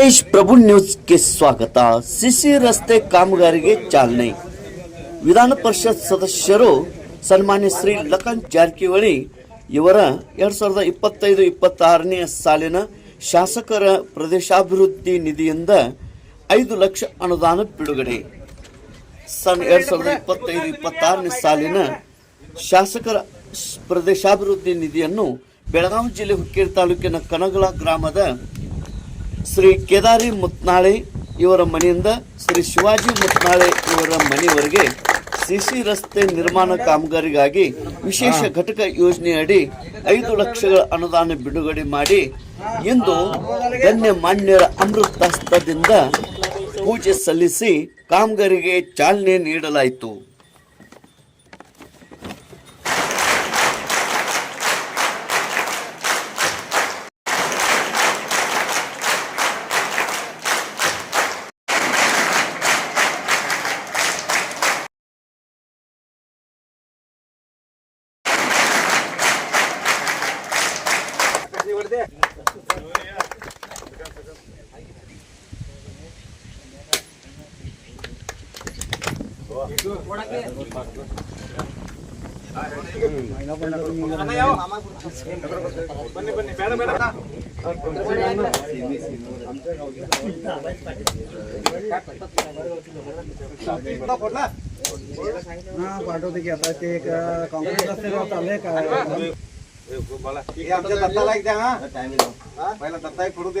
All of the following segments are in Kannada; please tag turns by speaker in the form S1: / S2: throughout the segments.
S1: ತೇಜ್ ಪ್ರಭು ನ್ಯೂಸ್ಗೆ ಸ್ವಾಗತ. ಸಿಸಿ ರಸ್ತೆ ಕಾಮಗಾರಿಗೆ ಚಾಲನೆ. ವಿಧಾನ ಪರಿಷತ್ ಸದಸ್ಯರು ಸನ್ಮಾನ್ಯ ಶ್ರೀ ಲಖನ್ ಜಾರಕಿಹೊಳಿ ಇವರ ಎರಡ್ ಸಾವಿರದ ಇಪ್ಪತ್ತೈದು ಇಪ್ಪತ್ತಾರನೇ ಸಾಲಿನ ಶಾಸಕರ ಪ್ರದೇಶಾಭಿವೃದ್ಧಿ ನಿಧಿಯಿಂದ ಐದು ಲಕ್ಷ ಅನುದಾನ ಬಿಡುಗಡೆ. ಸನ್ ಎರಡ್ ಸಾವಿರದ ಇಪ್ಪತ್ತೈದು ಇಪ್ಪತ್ತಾರನೇ ಸಾಲಿನ ಶಾಸಕರ ಪ್ರದೇಶಾಭಿವೃದ್ಧಿ ನಿಧಿಯನ್ನು ಬೆಳಗಾವಿ ಜಿಲ್ಲೆ ಹುಕ್ಕೇರಿ ತಾಲೂಕಿನ ಕನಗಲ ಗ್ರಾಮದ ಶ್ರೀ ಕೇದಾರಿ ಮುತ್ನಾಳೆ ಇವರ ಮನೆಯಿಂದ ಶ್ರೀ ಶಿವಾಜಿ ಮುತ್ನಾಳೆ ಇವರ ಮನೆಯವರೆಗೆ ಸಿಸಿ ರಸ್ತೆ ನಿರ್ಮಾಣ ಕಾಮಗಾರಿಗಾಗಿ ವಿಶೇಷ ಘಟಕ ಯೋಜನೆಯಡಿ ಐದು ಲಕ್ಷಗಳ ಅನುದಾನ ಬಿಡುಗಡೆ ಮಾಡಿ ಇಂದು ಗಣ್ಯ ಮಾನ್ಯರ ಅಮೃತಾಸ್ತದಿಂದ ಪೂಜೆ ಸಲ್ಲಿಸಿ ಕಾಮಗಾರಿಗೆ ಚಾಲನೆ ನೀಡಲಾಯಿತು.
S2: पाठवते की आता ते एक काँग्रेस रस्त्यावर चाललंय का
S3: आमच्या दत्ताला एक द्या हा. पहिला दत्ता एक फोडू दे.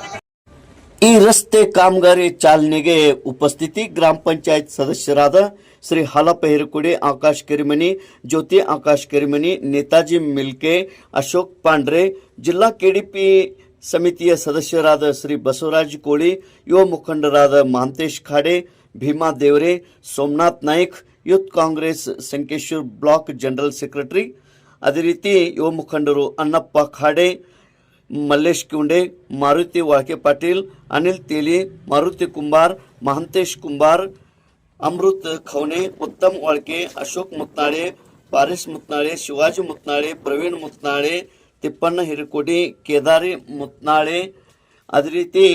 S1: ಈ ರಸ್ತೆ ಕಾಮಗಾರಿ ಚಾಲನೆಗೆ ಉಪಸ್ಥಿತಿ ಗ್ರಾಮ ಪಂಚಾಯತ್ ಸದಸ್ಯರಾದ ಶ್ರೀ ಹಾಲಪ್ಪ ಹಿರಕುಡಿ, ಆಕಾಶ್ ಕೆರಿಮನಿ, ಜ್ಯೋತಿ ಆಕಾಶ್ ಕೆರಿಮನಿ, ನೇತಾಜಿ ಮಿಲ್ಕೆ, ಅಶೋಕ್ ಪಾಂಡ್ರೆ, ಜಿಲ್ಲಾ ಕೆಡಿಪಿ ಸಮಿತಿಯ ಸದಸ್ಯರಾದ ಶ್ರೀ ಬಸವರಾಜ್ ಕೋಳಿ, ಯುವ ಮುಖಂಡರಾದ Mahantesh Khade, Bhima Devare, Somnath Naik, youth Congress Sankeshwar block general secretary. ಅದೇ ರೀತಿ ಯುವ ಮುಖಂಡರು ಅನ್ನಪ್ಪ ಖಾಡೆ मल्लेश किवडे मारुती वाळके पाटील अनिल तेली मारुती कुंभार महांतेश कुंभार अमृत खवणे उत्तम वाळके अशोक मुतनाळे पारिस मुतनाळे शिवाजी मुतनाळे प्रवीण मुतनाळे तिप्पन्न हिरकोडी केदारी मुतनाळे आदरिती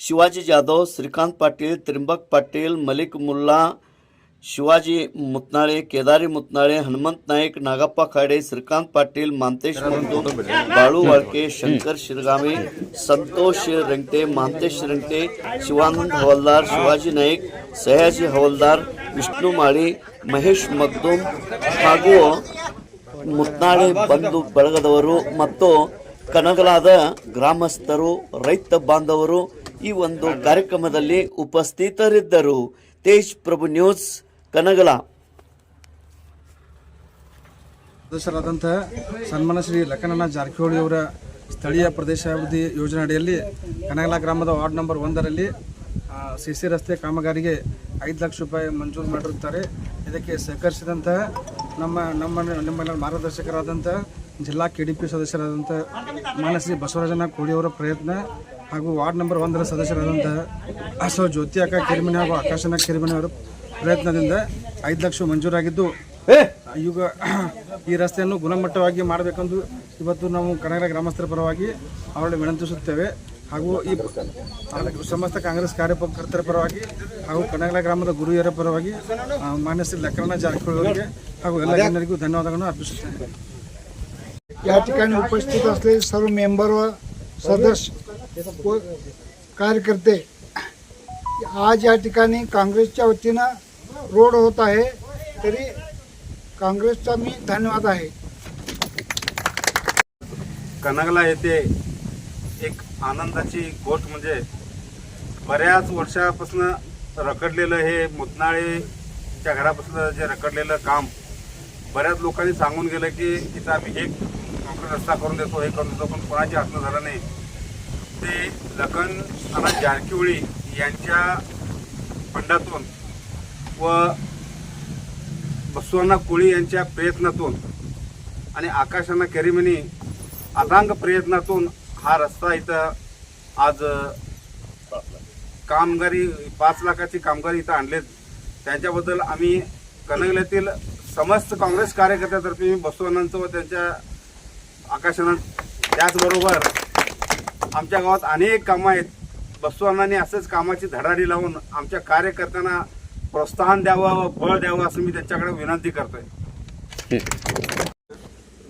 S1: शिवाजी जाधव श्रीकांत पाटील त्रिंबक पाटील मलिक मुल्ला ಶಿವಾಜಿ ಮುತ್ನಾಳೆ, ಕೇದಾರಿ ಮುತ್ನಾಳೆ, ಹನುಮಂತ್ ನಾಯಕ್, ನಾಗಪ್ಪ ಖಾಡೆ, ಶ್ರೀಕಾಂತ್ ಪಾಟೀಲ್, ಮಾಂತೇಶ್ ಮುಂದು ಬಾಳು ವಾಳ್ಕೆ, ಶಂಕರ್ ಶಿರಗಾಮಿ, ಸಂತೋಷ್ ರಂಗಟೆ ಮಾಂತೇಶ್ ರಂಗಟೆ ಶಿವಾನಂದ್ ಹವಲ್ದಾರ್, ಶಿವಾಜಿ ನಾಯಕ್ ಸಯಾಜಿ ಹವಲ್ದಾರ್, ವಿಷ್ಣು ಮಾಳಿ, ಮಹೇಶ್ ಮಗ್ದೂಮ್ ಹಾಗೂ ಮುತ್ನಾಳೆ ಬಂಧು ಬಳಗದವರು ಮತ್ತು ಕನಗಲಾದ ಗ್ರಾಮಸ್ಥರು, ರೈತ ಬಾಂಧವರು ಈ ಒಂದು ಕಾರ್ಯಕ್ರಮದಲ್ಲಿ ಉಪಸ್ಥಿತರಿದ್ದರು. ತೇಜ್ ಪ್ರಭು ನ್ಯೂಸ್. ಕನಗಲ.
S2: ಸದಸ್ಯರಾದಂಥ ಸನ್ಮಾನ ಶ್ರೀ ಲಕ್ಕನಣ್ಣ ಜಾರಕಿಹೊಳಿ ಅವರ ಸ್ಥಳೀಯ ಪ್ರದೇಶಾಭಿವೃದ್ಧಿ ಯೋಜನೆ ಅಡಿಯಲ್ಲಿ ಕನಗಲ ಗ್ರಾಮದ ವಾರ್ಡ್ ನಂಬರ್ ಒಂದರಲ್ಲಿ ಸಿ ಸಿ ರಸ್ತೆ ಕಾಮಗಾರಿಗೆ ಐದು ಲಕ್ಷ ರೂಪಾಯಿ ಮಂಜೂರು ಮಾಡಿರುತ್ತಾರೆ. ಇದಕ್ಕೆ ಸಹಕರಿಸಿದಂತಹ ನಮ್ಮ ನಮ್ಮ, ನಮ್ಮೆಲ್ಲ ಮಾರ್ಗದರ್ಶಕರಾದಂಥ ಜಿಲ್ಲಾ ಕೆ ಡಿ ಪಿ ಸದಸ್ಯರಾದಂಥ ಮಾನಶ್ರೀ ಶ್ರೀ ಬಸವರಾಜನ ಕೋಳಿಯವರ ಪ್ರಯತ್ನ ಹಾಗೂ ವಾರ್ಡ್ ನಂಬರ್ ಒಂದರ ಸದಸ್ಯರಾದಂಥ ಅಸೋ ಜ್ಯೋತಿ ಅಕ್ಕ ಕಿರಿಮನೆ ಹಾಗೂ ಆಕಾಶನ ಕಿರಿಮನೆ ಅವರ ಪ್ರಯತ್ನದಿಂದ ಐದು ಲಕ್ಷ ಮಂಜೂರಾಗಿದ್ದು ಈಗ ಈ ರಸ್ತೆಯನ್ನು ಗುಣಮಟ್ಟವಾಗಿ ಮಾಡಬೇಕೆಂದು ಇವತ್ತು ನಾವು ಕನಗರ ಗ್ರಾಮಸ್ಥರ ಪರವಾಗಿ ಅವರಲ್ಲಿ ವಿನಂತಿಸುತ್ತೇವೆ ಹಾಗೂ ಈ ಸಮಸ್ತ ಕಾಂಗ್ರೆಸ್ ಕಾರ್ಯಕರ್ತರ ಪರವಾಗಿ ಹಾಗೂ ಕನಗಲ ಗ್ರಾಮದ ಗುರುಹಿಯರ ಪರವಾಗಿ ಆ, ಮಾನ್ಯ ಶ್ರೀ ಲಕ್ಕಣ್ಣ ಜಾರಕಿಹೊಳಿ ಅವರಿಗೆ ಹಾಗೂ ಎಲ್ಲ ಜನರಿಗೂ ಧನ್ಯವಾದಗಳನ್ನು ಅರ್ಪಿಸುತ್ತೇನೆ
S4: या ठिकाणी उपस्थित असलेले सर्व मेंबर व सदस्य व कार्यकर्ते आज या ठिकाणी काँग्रेसच्या वतीनं रोड होत आहे तरी काँग्रेसचा मी धन्यवाद आहे.
S3: कनगला येथे एक आनंदाची गोष्ट म्हणजे बऱ्याच वर्षापासून रखडलेलं हे मुतनाळेच्या घरापासून जे रखडलेलं काम बऱ्याच लोकांनी सांगून गेलं की तिथं आम्ही एक रस्ता करून देतो हे करून देतो पण कोणाची हातनं झालं नाही. ते लखन नाना जारकिहोळी यांच्या फंडातून व बसवण्णा कोळी यांच्या प्रयत्नातून आणि आकाशांना केरीमनी अदांग प्रयत्नातून हा रस्ता इथं आज कामगारी पाच लाखाची कामगारी इथं आणलेत. त्यांच्याबद्दल आम्ही कनगल्यातील समस्त काँग्रेस कार्यकर्त्यातर्फे मी बसवण्णांचं व त्यांच्या आकाशानं त्याचबरोबर आमच्या गावात अनेक कामं आहेत. बसवण्णांनी असंच कामाची धडाडी लावून आमच्या कार्यकर्त्यांना प्रोत्साहन द्यावं व बळ द्यावं असं मी त्यांच्याकडे विनंती करतोय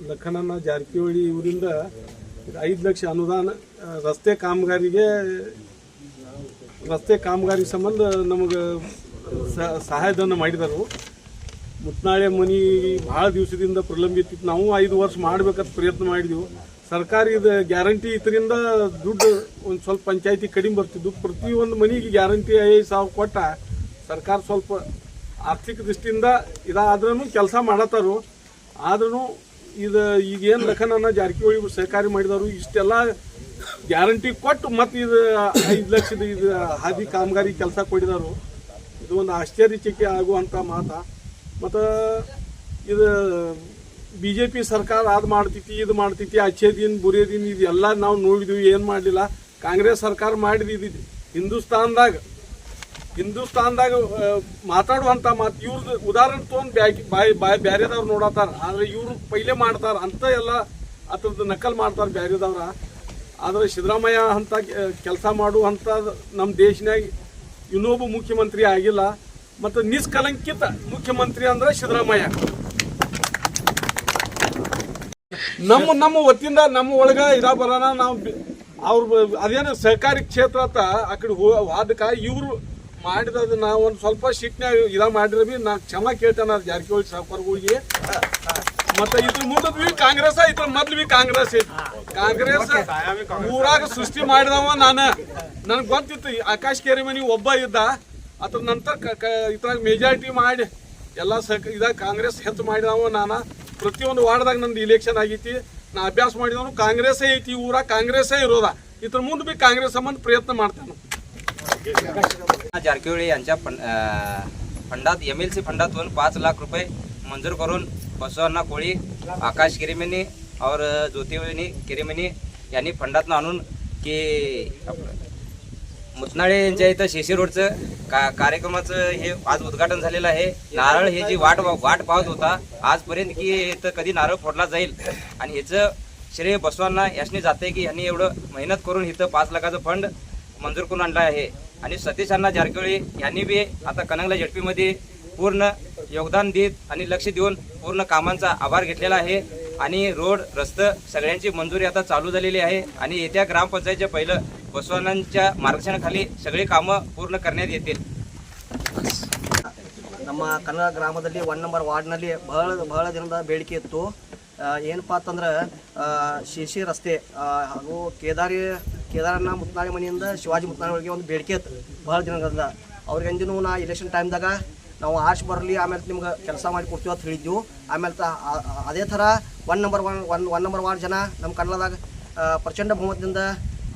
S5: ಲಖನನ್ನ ಜಾರಕಿಹೊಳಿ ಇವರಿಂದ ಐದು ಲಕ್ಷ ಅನುದಾನ ಆ, ರಸ್ತೆ ಕಾಮಗಾರಿಗೆ ರಸ್ತೆ ಕಾಮಗಾರಿ ಸಂಬಂಧ ನಮಗೆ ಸ- ಸಹಾಯಧನ ಮಾಡಿದರು ಮುತ್ನಾಳೆ ಮನಿ ಭಾಳ ದಿವಸದಿಂದ ಪ್ರಲಂಬಿತಿತ್ತು ನಾವು ಐದು ವರ್ಷ ಮಾಡ್ಬೇಕಂತ ಪ್ರಯತ್ನ ಮಾಡಿದ್ವಿ ಸರ್ಕಾರ ಇದು ಗ್ಯಾರಂಟಿ ಇದರಿಂದ ದುಡ್ಡು ಒಂದು ಸ್ವಲ್ಪ ಪಂಚಾಯತಿ ಕಡಿಮೆ ಬರ್ತಿದ್ದು ಪ್ರತಿಯೊಂದು ಮನೆಗೆ ಗ್ಯಾರಂಟಿ ಐದು ಸಾವಿರ ಕೊಟ್ಟ ಸರ್ಕಾರ ಸ್ವಲ್ಪ ಆರ್ಥಿಕ ದೃಷ್ಟಿಯಿಂದ ಇದಾದ್ರೂ ಕೆಲಸ ಮಾಡತ್ತಾರು. ಆದ್ರೂ ಇದು ಈಗೇನು ಲಖನನ್ನ ಜಾರಕಿಹೊಳಿ ಸಹಕಾರಿ ಮಾಡಿದವರು ಇಷ್ಟೆಲ್ಲ ಗ್ಯಾರಂಟಿ ಕೊಟ್ಟು ಮತ್ತು ಇದು ಐದು ಲಕ್ಷದ ಇದು ಹಾದಿ ಕಾಮಗಾರಿ ಕೆಲಸ ಕೊಡಿದಾರು. ಇದು ಒಂದು ಆಶ್ಚರ್ಯಚಕಿತ ಆಗುವಂಥ ಮಾತು. ಮತ್ತು ಇದು ಬಿ ಜೆ ಪಿ ಸರ್ಕಾರ ಅದು ಮಾಡ್ತೈತಿ, ಇದು ಮಾಡ್ತೈತಿ ಅಚ್ಚೆ ದಿನ ಇದೆಲ್ಲ ನಾವು ನೋಡಿದ್ವಿ, ಏನು ಮಾಡಲಿಲ್ಲ. ಕಾಂಗ್ರೆಸ್ ಸರ್ಕಾರ ಮಾಡಿದ ಇದು ಹಿಂದೂಸ್ತಾನ್ದಾಗ ಹಿಂದೂಸ್ತಾನ್ದಾಗ ಮಾತಾಡುವಂತ ಮಾತು ಇವ್ರದ್ದು ಉದಾಹರಣೆ ತೊಗೊಂಡು ಬ್ಯಾಕಿ, ಬಾಯಿ ಬಾಯಿ ಬ್ಯಾರೆದವ್ರು ನೋಡತ್ತಾರ. ಆದ್ರೆ ಇವ್ರು ಪೈಲೆ ಮಾಡ್ತಾರ, ಅಂತ ಎಲ್ಲ ಅದ್ರದ್ದು ನಕಲ್ ಮಾಡ್ತಾರ ಬ್ಯಾರೆದವ್ರ. ಆದ್ರೆ ಸಿದ್ದರಾಮಯ್ಯ ಅಂತ ಕೆಲಸ ಮಾಡುವಂಥ ನಮ್ಮ ದೇಶನಾಗ ಇನ್ನೊಬ್ಬ ಮುಖ್ಯಮಂತ್ರಿ ಆಗಿಲ್ಲ. ಮತ್ತು ನಿಷ್ಕಲಂಕಿತ ಮುಖ್ಯಮಂತ್ರಿ ಅಂದ್ರೆ ಸಿದ್ದರಾಮಯ್ಯ. ನಮ್ಮ ನಮ್ಮ ವತಿಯಿಂದ ನಮ್ಮ ಒಳಗ ಇರ ಬರೋಣ ನಾವು ಅವ್ರ ಅದೇನು ಸಹಕಾರಿ ಕ್ಷೇತ್ರ ಅಂತ ಆ ಕಡೆ ಹೋ ಅದಕ್ಕೆ ಇವರು ಮಾಡಿದ ನಾವು ಒಂದು ಸ್ವಲ್ಪ ಸಿಟ್ನ್ಯಾಗ ಇದ ಮಾಡಿದ್ರೆ ಬಿ ನಾ ಕ್ಷಮ ಕೇಳ್ತಾನ ಜಾರಕಿಹೊಳಿ ಸಾವುಕಾರಗಳಿಗೆ ಮತ್ತೆ ಇದ್ರ ಮುಂದೆ ಬಿ ಕಾಂಗ್ರೆಸ್ ಇದ್ರ ಮೊದ್ಲು ಬಿ ಕಾಂಗ್ರೆಸ್ ಕಾಂಗ್ರೆಸ್ ಊರಾಗ ಸೃಷ್ಟಿ ಮಾಡಿದವ ನಾನು. ನನಗೆ ಗೊತ್ತಿತ್ತು ಆಕಾಶ್ ಕೆರೆಮನಿ ಒಬ್ಬ ಇದ್ದ. ಅದ್ರ ನಂತರ ಇದ್ರಾಗ ಮೆಜಾರಿಟಿ ಮಾಡಿ ಎಲ್ಲ ಸಹ ಇದಾಗ ಕಾಂಗ್ರೆಸ್ ಹೆಚ್ಚು ಮಾಡಿದವ ನಾನು. ಪ್ರತಿಯೊಂದು ವಾರ್ಡ್ದಾಗ ನಂದು ಇಲೆಕ್ಷನ್ ಆಗೈತಿ. ನಾ ಅಭ್ಯಾಸ ಮಾಡಿದವನು ಕಾಂಗ್ರೆಸ್ ಐತಿ ಊರಾಗ ಕಾಂಗ್ರೆಸ್ಸೇ ಇರೋದ. ಇದ್ರ ಮುಂದೆ ಬಿ ಕಾಂಗ್ರೆಸ್ ಸಂಬಂಧ ಪ್ರಯತ್ನ ಮಾಡ್ತಾನೆ.
S6: जारकिवळे यांच्या फंड फंडात एम एल सी फंडातून पाच लाख रुपये मंजूर करून बसवांना कोळी आकाश किरेमिनी और ज्योतिवणी किरेमेनी यांनी फंडातनं आणून की मुतनाळे यांच्या इथं शेशी रोडचं का कार्यक्रमाचं हे आज उद्घाटन झालेलं आहे. नारळ हे जी वाट वाट पाहत होता आजपर्यंत की इथं कधी नारळ फोडला जाईल. आणि ह्याचं श्रेय बसवांना यासने जाते की यांनी एवढं मेहनत करून इथं पाच लाखाचं फंड मंजूर करून आणलं आहे. आणि सतीश अण्णा जारकिहोळी यांनी बी आता कनंगला झेडपीमध्ये पूर्ण योगदान देत आणि लक्ष देऊन पूर्ण कामांचा आभार घेतलेला आहे आणि रोड रस्ते सगळ्यांची मंजुरी आता चालू झालेली आहे आणि येत्या ग्रामपंचायतच्या पहिलं बसवण्णांच्या मार्गदर्शनाखाली सगळी कामं पूर्ण करण्यात येतील
S7: ನಮ್ಮ ಕನ್ನಡ ಗ್ರಾಮದಲ್ಲಿ ಒನ್ ನಂಬರ್ ವಾರ್ಡ್ನಲ್ಲಿ ಬಹಳ ಬಹಳ ದಿನದ ಬೇಡಿಕೆ ಇತ್ತು ಆ, ಏನಪ್ಪ ಅಂತಂದ್ರೆ ಆ, ಶಿಶಿ ರಸ್ತೆ ಆ, ಹಾಗೂ ಕೇದಾರಿ ಕೇದಾರಣ್ಣ ಮುತ್ನಾಳಿ ಮನೆಯಿಂದ ಶಿವಾಜಿ ಮುತ್ನಾಳಿಗೆ ಒಂದು ಬೇಡಿಕೆ ಇತ್ತು. ಬಹಳ ದಿನಗಳಿಂದ. ಅವ್ರಿಗೆ ಅಂದಿನೂ ನಾ ಇಲೆಕ್ಷನ್ ಟೈಮ್ದಾಗ ನಾವು ಆಶ್ ಬರಲಿ, ಆಮೇಲೆ ನಿಮ್ಗೆ ಕೆಲಸ ಮಾಡಿ ಕೊಡ್ತೀವಿ ಅಂತ ಹೇಳಿದ್ವು. ಆಮೇಲೆ ತ- ಅದೇ ಥರ one number one one one number ward ಜನ ನಮ್ಮ ಕನ್ನಡದಾಗ ಪ್ರಚಂಡ ಬಹುಮತದಿಂದ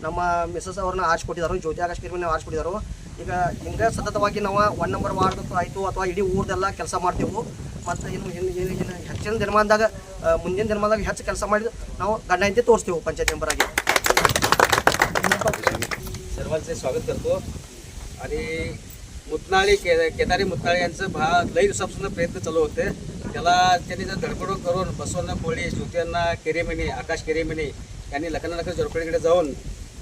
S7: ನಮ್ಮ ಮಿಸಸ್ ಅವ್ರನ್ನ ಆರಿಸ್ಕೊಟ್ಟಿದ್ದಾರೆ ಜ್ಯೋತಿ ಆಕಾಶ್ ಕಿರ್ಮಿನ ಆರಿಸ್ಕೊಟ್ಟಿದ್ದಾರೆ ಈಗ ಹಿಂಗೆ ಸತತವಾಗಿ ನಾವು ಒನ್ ನಂಬರ್ ವಾರ್ಡ್ ಆಯಿತು, ಅಥವಾ ಇಡೀ ಊರ್ದೆಲ್ಲ ಕೆಲಸ ಮಾಡ್ತೇವೆ ಮತ್ತು ಇನ್ನು ಹೆಚ್ಚಿನ ದಿನಮಾನದಾಗ ಮುಂದಿನ ದಿನಮಾನದಾಗ ಹೆಚ್ಚು ಕೆಲಸ ಮಾಡಿದ್ದು ನಾವು ಗಂಡ ತೋರಿಸ್ತೇವೆ ಪಂಚಾಯತ್ ಮೆಂಬರ್ ಆಗಿ.
S8: सर्वांचे स्वागत करतो. आणि मुतनाळी के केदारी मुतनाळी यांचं भा लई दिवसापासून प्रयत्न चालू होते. त्याला त्यांनी जर धडपड करून बसवण्णा कोळी ज्योतींना केरेमिनी आकाश केरेमिनी यांनी लखननगर झोरपडीकडे जाऊन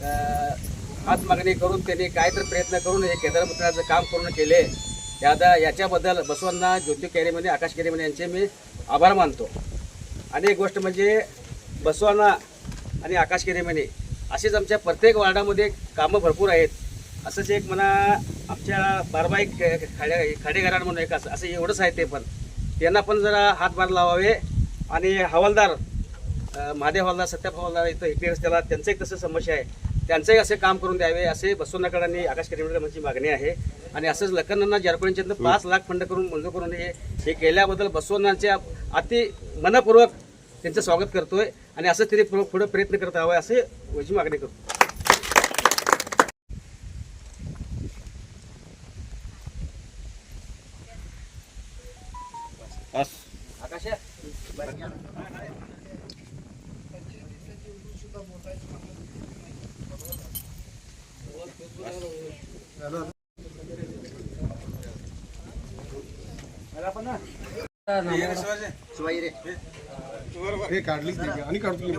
S8: हात हातमागणी करून त्यांनी काय तर प्रयत्न करून हे केदार मुतनाळ्याचं काम पूर्ण केले. यादा याच्याबद्दल बसवांना ज्योती केरेमिनी आकाश केरेमिनी यांचे मी आभार मानतो. आणि एक गोष्ट म्हणजे बसवांना आणि आकाश केरेमिनी असेच आमच्या प्रत्येक वार्डामध्ये कामं भरपूर आहेत. असंच एक म्हणा आमच्या बारमाई खाड्या खाडेघराड म्हणून एक असं असं एवढंच आहे ते पण. त्यांना पण जरा हातभार लावावे आणि हवालदार महादेव हवालदार सत्याप हवालदार इथं इकडे रस्त्याला त्यांचं एक तसं समस्या आहे. त्यांचंही असे काम करून द्यावे असे बसवण्याकडे आकाश केरेमची मागणी आहे. आणि असंच लखनना जारपळींच्या पाच लाख फंड करून मंजूर करून हे हे केल्याबद्दल बसवण्णांच्या अति मनपूर्वक त्यांचं स्वागत करतोय आणि असंच तरी पुढे प्रयत्न करत हवा असे वजी मागणी करतो.
S3: शिवाजी.
S6: रे.
S8: हे काढलीच आणि काढतो